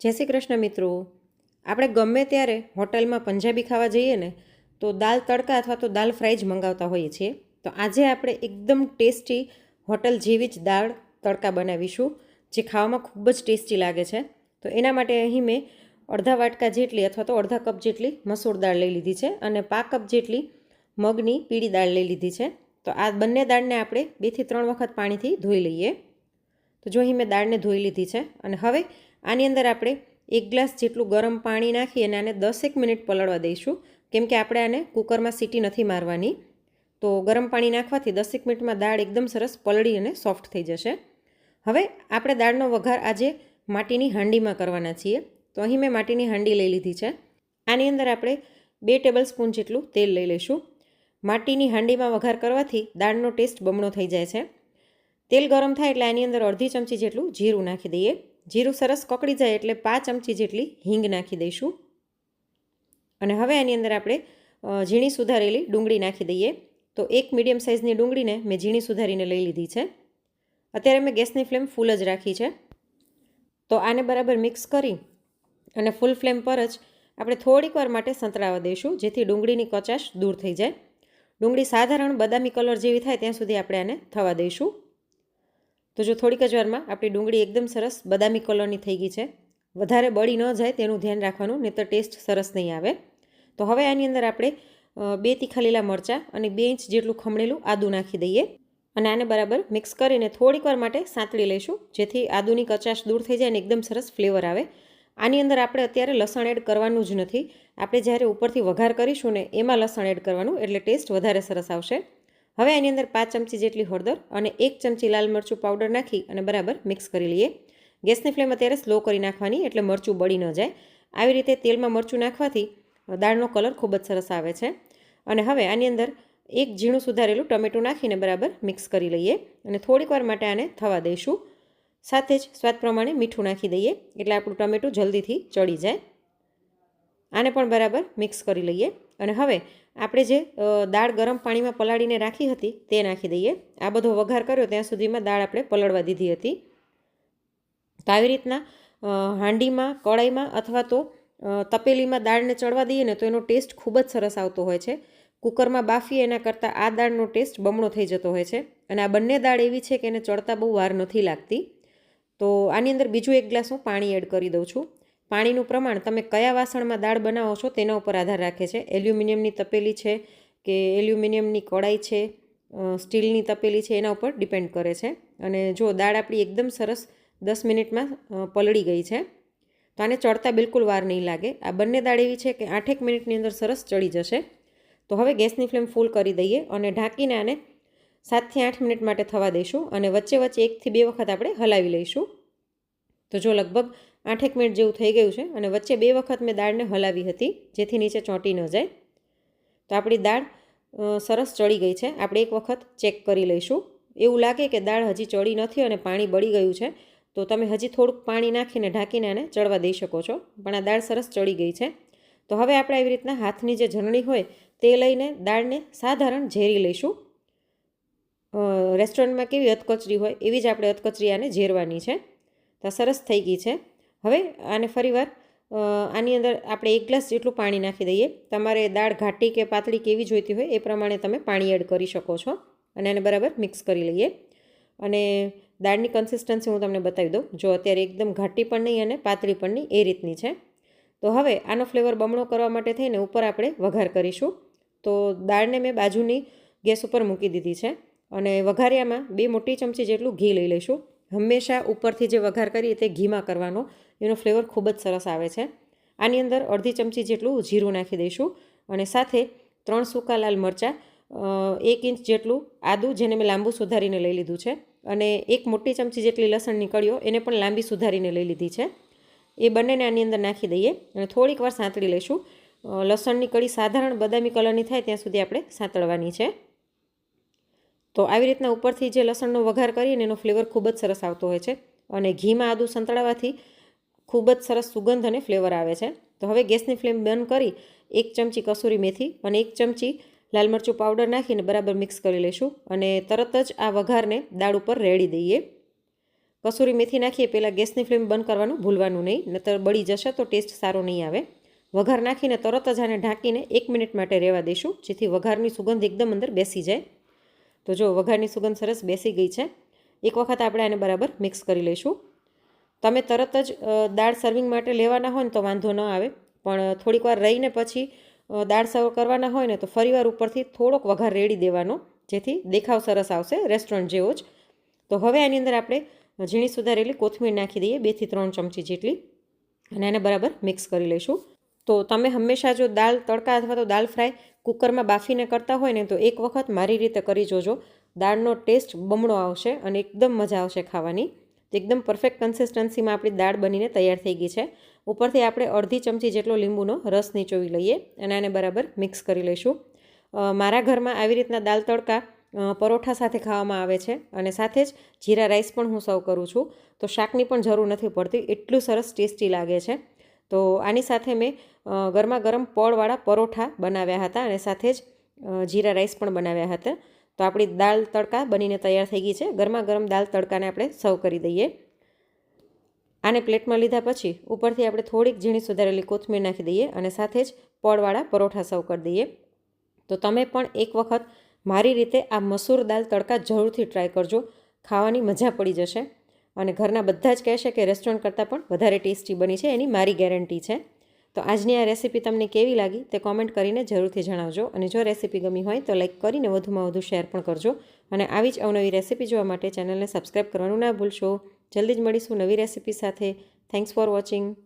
જય શ્રી કૃષ્ણ મિત્રો. આપણે ગમે ત્યારે હોટલમાં પંજાબી ખાવા જઈએ ને, તો દાલ તડકા અથવા તો દાલ ફ્રાય જ મંગાવતા હોઈએ છીએ. તો આજે આપણે એકદમ ટેસ્ટી હોટલ જેવી જ દાળ તડકા બનાવીશું, જે ખાવામાં ખૂબ જ ટેસ્ટી લાગે છે. તો એના માટે અહીં મેં અડધા વાટકા જેટલી અથવા તો અડધા કપ જેટલી મસૂર દાળ લઈ લીધી છે અને પા કપ જેટલી મગની પીળી દાળ લઈ લીધી છે. તો આ બંને દાળને આપણે બેથી ત્રણ વખત પાણીથી ધોઈ લઈએ. તો જો અહીં મેં દાળને ધોઈ લીધી છે અને હવે આની અંદર આપણે એક ગ્લાસ જેટલું ગરમ પાણી નાખી અને આને દસેક મિનિટ પલળવા દઈશું. કેમ કે આપણે આને કુકરમાં સીટી નથી મારવાની. તો ગરમ પાણી નાખવાથી દસેક મિનિટમાં દાળ એકદમ સરસ પલળી અને સોફ્ટ થઈ જશે. હવે આપણે દાળનો વઘાર આજે માટીની હાંડીમાં કરવાના છીએ. તો અહીં મેં માટીની હાંડી લઈ લીધી છે. આની અંદર આપણે બે ટેબલ સ્પૂન જેટલું તેલ લઈ લઈશું. માટીની હાંડીમાં વઘાર કરવાથી દાળનો ટેસ્ટ બમણો થઈ જાય છે. તેલ ગરમ થાય એટલે આની અંદર અડધી ચમચી જેટલું જીરું નાખી દઈએ. જીરું સરસ કકડી જાય એટલે પાંચ ચમચી જેટલી હિંગ નાખી દઈશું. અને હવે આની અંદર આપણે ઝીણી સુધારેલી ડુંગળી નાખી દઈએ. તો એક મીડિયમ સાઇઝની ડુંગળીને મેં ઝીણી સુધારીને લઈ લીધી છે. અત્યારે મેં ગેસની ફ્લેમ ફૂલ જ રાખી છે. તો આને બરાબર મિક્સ કરી અને ફૂલ ફ્લેમ પર જ આપણે થોડીક વાર માટે સંતળાવા દઈશું, જેથી ડુંગળીની કચાશ દૂર થઈ જાય. ડુંગળી સાધારણ બદામી કલર જેવી થાય ત્યાં સુધી આપણે આને થવા દઈશું. તો જો થોડીક જ વારમાં આપણી ડુંગળી એકદમ સરસ બદામી કલરની થઈ ગઈ છે. વધારે બળી ન જાય તેનું ધ્યાન રાખવાનું નહીં તો ટેસ્ટ સરસ નહીં આવે. તો હવે આની અંદર આપણે બે તીખા લીલા મરચાં અને બે ઇંચ જેટલું ખમણેલું આદું નાખી દઈએ. અને આને બરાબર મિક્સ કરીને થોડીક વાર માટે સાંતળી લઈશું, જેથી આદુની કચાશ દૂર થઈ જાય અને એકદમ સરસ ફ્લેવર આવે. આની અંદર આપણે અત્યારે લસણ એડ કરવાનું જ નથી. આપણે જ્યારે ઉપરથી વઘાર કરીશું ને એમાં લસણ એડ કરવાનું, એટલે ટેસ્ટ વધારે સરસ આવશે. હવે આની અંદર પાંચ ચમચી જેટલી હળદર અને એક ચમચી લાલ મરચું પાવડર નાખી અને બરાબર મિક્સ કરી લઈએ. ગેસની ફ્લેમ અત્યારે સ્લો કરી નાખવાની, એટલે મરચું બળી ન જાય. આવી રીતે તેલમાં મરચું નાખવાથી દાળનો કલર ખૂબ જ સરસ આવે છે. અને હવે આની અંદર એક ઝીણું સુધારેલું ટમેટું નાખીને બરાબર મિક્સ કરી લઈએ અને થોડીક વાર માટે આને થવા દઈશું. સાથે જ સ્વાદ પ્રમાણે મીઠું નાખી દઈએ, એટલે આપણું ટમેટું જલ્દીથી ચડી જાય. આને પણ બરાબર મિક્સ કરી લઈએ. અને હવે આપણે જે દાળ ગરમ પાણીમાં પલાળીને રાખી હતી તે નાખી દઈએ. આ બધો વઘાર કર્યો ત્યાં સુધીમાં દાળ આપણે પલળવા દીધી હતી. તો આવી રીતના હાંડીમાં કડાઈમાં અથવા તો તપેલીમાં દાળને ચડવા દઈએ ને તો એનો ટેસ્ટ ખૂબ જ સરસ આવતો હોય છે. કુકરમાં બાફીએ એના કરતાં આ દાળનો ટેસ્ટ બમણો થઈ જતો હોય છે. અને આ બંને દાળ એવી છે કે એને ચડતા બહુ વાર નથી લાગતી. તો આની અંદર બીજું એક ગ્લાસ હું પાણી એડ કરી દઉં છું. પાણીનું પ્રમાણ તમે કયા વાસણમાં દાળ બનાવો છો તેના ઉપર આધાર રાખે છે. એલ્યુમિનિયમની તપેલી છે કે એલ્યુમિનિયમની કડાઈ છે સ્ટીલની તપેલી છે, એના ઉપર ડિપેન્ડ કરે છે. અને જો દાળ આપણી એકદમ સરસ દસ મિનિટમાં પલળી ગઈ છે, તો આને ચડતા બિલકુલ વાર નહીં લાગે. આ બંને દાળ એવી છે કે આઠેક મિનિટની અંદર સરસ ચડી જશે. તો હવે ગેસની ફ્લેમ ફૂલ કરી દઈએ અને ઢાંકીને આને સાતથી આઠ મિનિટ માટે થવા દઈશું અને વચ્ચે વચ્ચે એકથી બે વખત આપણે હલાવી લઈશું. તો જો લગભગ આઠેક મિનિટ જેવું થઈ ગયું છે અને વચ્ચે બે વખત મેં દાળને હલાવી હતી, જેથી નીચે ચોંટી ન જાય. તો આપણી દાળ સરસ ચડી ગઈ છે. આપણે એક વખત ચેક કરી લઈશું. એવું લાગે કે દાળ હજી ચડી નથી અને પાણી બળી ગયું છે. તો તમે હજી થોડુંક પાણી નાખીને ઢાંકીને આને ચડવા દઈ શકો છો. પણ આ દાળ સરસ ચડી ગઈ છે. તો હવે આપણે આવી રીતના હાથની જે ઝરણી હોય તે લઈને દાળને સાધારણ ઝેરી લઈશું. રેસ્ટોરન્ટમાં કેવી અધકચરી હોય એવી જ આપણે અધકચરી આને ઝેરવાની છે. તો સરસ થઈ ગઈ છે. હવે આને ફરીવાર આની અંદર આપણે એક ગ્લાસ જેટલું પાણી નાખી દઈએ. તમારે દાળ ઘાટી કે પાતળી કેવી જોઈતી હોય એ પ્રમાણે તમે પાણી એડ કરી શકો છો અને આને બરાબર મિક્સ કરી લઈએ. અને દાળની કન્સિસ્ટન્સી હું તમને બતાવી દઉં. જો અત્યારે એકદમ ઘાટી પણ નહીં અને પાતળી પણ નહીં, એ રીતની છે. તો હવે આનો ફ્લેવર બમણો કરવા માટે થઈને ઉપર આપણે વઘાર કરીશું. તો દાળને મેં બાજુની ગેસ ઉપર મૂકી દીધી છે અને વઘારિયામાં બે મોટી ચમચી જેટલું ઘી લઈ લઈશું. હંમેશા ઉપરથી જે વઘાર કરીએ તે ઘીમાં કરવાનો. એનો ફ્લેવર ખૂબ જ સરસ આવે છે. આની અંદર અડધી ચમચી જેટલું જીરું નાખી દઈશું અને સાથે ત્રણ સૂકા લાલ મરચાં એક ઇંચ જેટલું આદું, જેને મેં લાંબુ સુધારીને લઈ લીધું છે. અને એક મોટી ચમચી જેટલી લસણની કળીઓ એને પણ લાંબી સુધારીને લઈ લીધી છે. એ બંનેને આની અંદર નાખી દઈએ અને થોડીક વાર સાંતળી લઈશું. લસણની કળી સાધારણ બદામી કલરની થાય ત્યાં સુધી આપણે સાંતળવાની છે. તો આવી રીતના ઉપરથી જે લસણનો વઘાર કરીએ ને એનો ફ્લેવર ખૂબ જ સરસ આવતો હોય છે અને ઘીમાં આદું સંતળાવાથી ખૂબ જ સરસ સુગંધ અને ફ્લેવર આવે છે. તો હવે ગેસની ફ્લેમ બંધ કરી એક ચમચી કસૂરી મેથી અને એક ચમચી લાલ મરચું પાવડર નાખીને બરાબર મિક્સ કરી લઈશું અને તરત જ આ વઘારને દાળ ઉપર રેડી દઈએ. કસૂરી મેથી નાખીએ પહેલાં ગેસની ફ્લેમ બંધ કરવાનું ભૂલવાનું નહીં નતર બળી જશે તો ટેસ્ટ સારો નહીં આવે. વઘાર નાખીને તરત જ આને ઢાંકીને એક મિનિટ માટે રહેવા દઈશું, જેથી વઘારની સુગંધ એકદમ અંદર બેસી જાય. તો જો વઘારની સુગંધ સરસ બેસી ગઈ છે. એક વખત આપણે આને બરાબર મિક્સ કરી લઈશું. તમે તરત જ દાળ સર્વિંગ માટે લેવાના હોય ને તો વાંધો ન આવે. પણ થોડીક વાર રહીને પછી દાળ સર્વ કરવાના હોય ને તો ફરીવાર ઉપરથી થોડોક વઘાર રેડી દેવાનો, જેથી દેખાવ સરસ આવશે રેસ્ટોરન્ટ જેવો જ. તો હવે આની અંદર આપણે ઝીણી સુધારેલી કોથમીર નાખી દઈએ બેથી ત્રણ ચમચી જેટલી. અને એને બરાબર મિક્સ કરી લઈશું. તો તમે હંમેશા જો દાળ તડકા અથવા તો દાળ ફ્રાય કુકરમાં બાફીને કરતા હોય ને તો એક વખત મારી રીતે કરી જોજો. દાળનો ટેસ્ટ બમણો આવશે અને એકદમ મજા આવશે ખાવાની. એકદમ પરફેક્ટ કન્સિસ્ટન્સીમાં આપણી દાળ બનીને તૈયાર થઈ ગઈ છે. ઉપરથી આપણે અડધી ચમચી જેટલો લીંબુનો રસ નીચોવી લઈએ અને આને બરાબર મિક્સ કરી લઈશું. મારા ઘરમાં આવી રીતના દાળ તડકા પરોઠા સાથે ખાવામાં આવે છે અને સાથે જ જીરા રાઈસ પણ હું સર્વ કરું છું. તો શાકની પણ જરૂર નથી પડતી, એટલું સરસ ટેસ્ટી લાગે છે. તો આની સાથે મેં ગરમા ગરમ પળવાળા પરોઠા બનાવ્યા હતા અને સાથે જ જીરા રાઈસ પણ બનાવ્યા હતા. તો આપણી દાળ તડકા બનીને તૈયાર થઈ ગઈ છે. ગરમા ગરમ દાળ તડકાને આપણે સર્વ કરી દઈએ. આને પ્લેટમાં લીધા પછી ઉપરથી આપણે થોડીક ઝીણી સુધારેલી કોથમીર નાખી દઈએ અને સાથે જ પડવાળા પરોઠા સર્વ કરી દઈએ. તો તમે પણ એક વખત મારી રીતે આ મસૂર દાળ તડકા જરૂરથી ટ્રાય કરજો. ખાવાની મજા પડી જશે. અને ઘરના બધા જ કહેશે કે રેસ્ટોરન્ટ કરતાં પણ વધારે ટેસ્ટી બની છે. એની મારી ગેરંટી છે. તો આજની આ રેસીપી તમને કેવી લાગી તે કોમેન્ટ કરીને જરૂરથી જણાવજો. અને જો રેસીપી ગમી હોય તો લાઈક કરીને વધુમાં વધુ શેર પણ કરજો. અને આવી જ અવનવી રેસીપી જોવા માટે ચેનલને સબસ્ક્રાઈબ કરવાનું ના ભૂલશો. જલ્દી જ મળીશું નવી રેસીપી સાથે. Thanks for watching